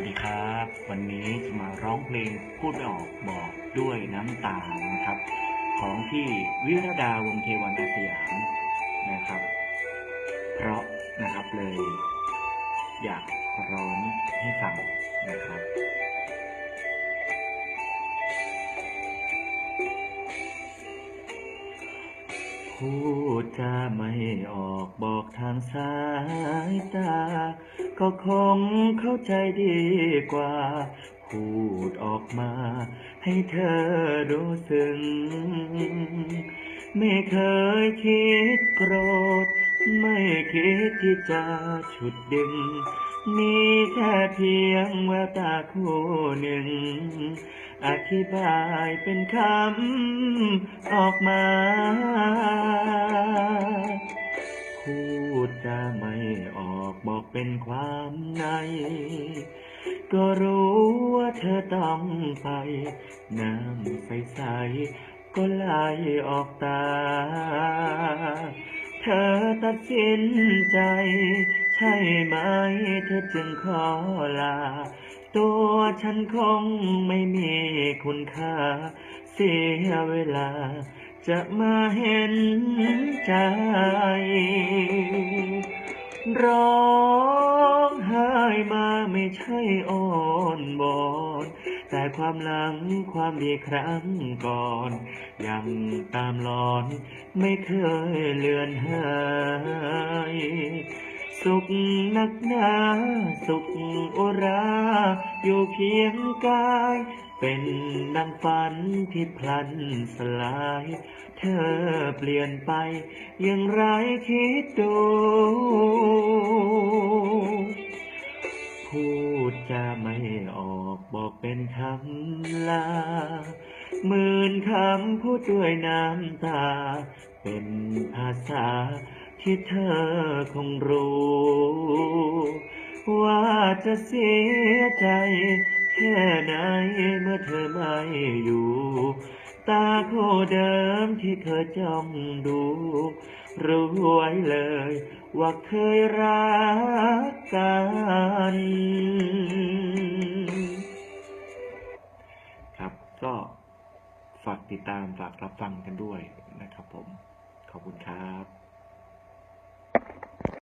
วัสดีครับ วันนี้จะมาร้องเพลงพูดไม่ออกบอกด้วยน้ำตานะครับ ของพี่วิรดาวงเทวันอาสยามนะครับ เพราะนะครับเลย อยากร้องให้ฟังนะครับ พูดจะไม่ออกบอกทางสายตา ก็คงเข้าใจดีกว่า พูดออกมา ให้เธอรู้สึง ไม่เคยคิดโกรธ ไม่คิดที่จะฉุดดึง มีแค่เพียงแววตาคู่หนึ่ง อธิบายเป็นคำออกมาพูดจะไม่ออกบอกเป็นความใน ก็รู้ว่าเธอต้องไป น้ำใสๆก็ไหลออกตา เธอตัดสินใจ ใช่ไหมเธอจึงขอลา ตัวฉันคงไม่มีคุณค่า เสียเวลา จะมาเห็นใจ ร้องไห้มาไม่ใช่อ้อนบอนแต่ความหลังความดีครั้งก่อน ยังตามหลอนไม่เคยเลือนหาย สุขนักหนาสุขอุรา อยู่เพียงกาย เป็นดังฝันที่พลันสลาย เธอเปลี่ยนไป อย่างไรคิดดูพูดจะไม่ออกบอกเป็นคำลาหมื่นคำพูดด้วยน้ำตา เป็นภาษา ที่เธอคงรู้ ว่าจะเสียใจแค่ไหนเมื่อเธอไม่อยู่ ตาคู่เดิมที่เคยจ้องดู รู้ไว้เลย ว่าเคยรักกันครับก็ฝากติดตามฝากรับฟังกันด้วยนะครับผม ขอบคุณครับ